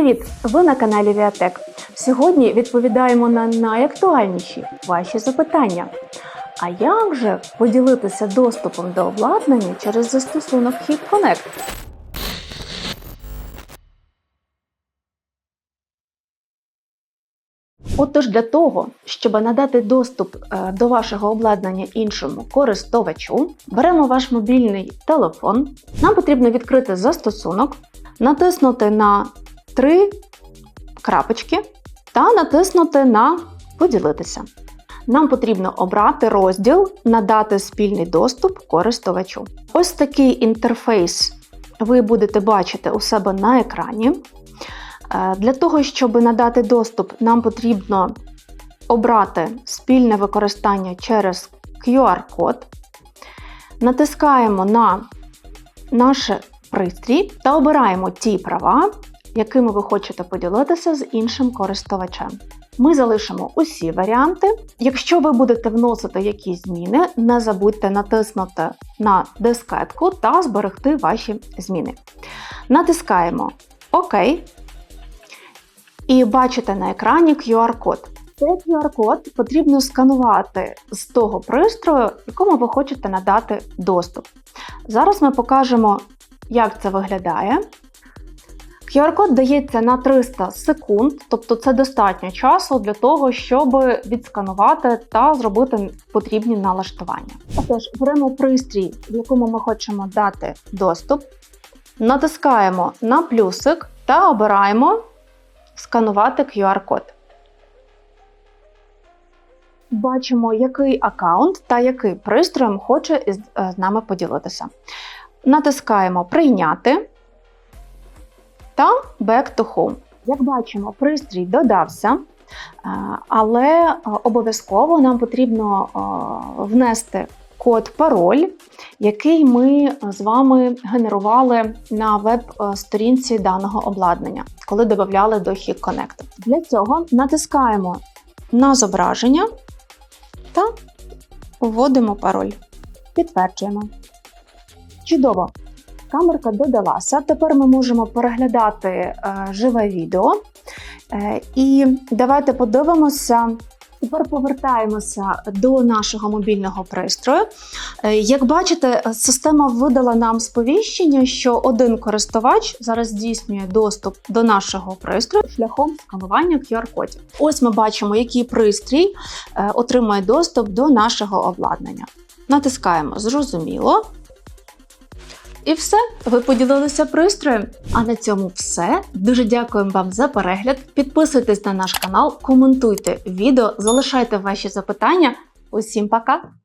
Привіт! Ви на каналі Віатек. Сьогодні відповідаємо на найактуальніші ваші запитання. А як же поділитися доступом до обладнання через застосунок Hit Connect? Отож, для того, щоб надати доступ е, до вашого обладнання іншому користувачу, беремо ваш мобільний телефон. Нам потрібно відкрити застосунок, натиснути на три крапочки та натиснути на Поділитися. Нам потрібно обрати розділ Надати спільний доступ користувачу. Ось такий інтерфейс ви будете бачити у себе на екрані. Е, Для того, щоб надати доступ, нам потрібно обрати спільне використання через QR-код, натискаємо на наш пристрій та обираємо ті права, якими ви хочете поділитися з іншим користувачем. Ми залишимо усі варіанти. Якщо ви будете вносити якісь зміни, не забудьте натиснути на дискетку та зберегти ваші зміни. Натискаємо ОК. І бачите на екрані QR-код. Цей QR-код потрібно сканувати з того пристрою, якому ви хочете надати доступ. Зараз ми покажемо, як це виглядає. QR-код дається на 300 секунд, тобто це достатньо часу для того, щоб відсканувати та зробити потрібні налаштування. Отож, беремо пристрій, в якому ми хочемо дати доступ, натискаємо на плюсик та обираємо сканувати QR-код. Бачимо, який аккаунт та який пристроєм хоче е, з нами поділитися. Натискаємо Прийняти та Back to Home. Як бачимо, пристрій додався, е, але е, обов'язково нам потрібно е, внести код пароль, який ми з вами генерували на веб-сторінці даного обладнання, коли додавали до Hit Connect. Для цього натискаємо на зображення та вводимо пароль. Підтверджуємо. Чудово! Камерка додалася. Тепер ми можемо переглядати е, живе відео. Е, і давайте подивимося. Тепер повертаємося до нашого мобільного пристрою. Е, Як бачите, система видала нам сповіщення, що один користувач зараз здійснює доступ до нашого пристрою шляхом сканування QR-кодів. Ось ми бачимо, який пристрій отримує доступ до нашого обладнання. Натискаємо Зрозуміло. І все, ви поділилися пристроєм. А на цьому все. Дуже дякуємо вам за перегляд. Підписуйтесь на наш канал, коментуйте відео, залишайте ваші запитання. Усім пока!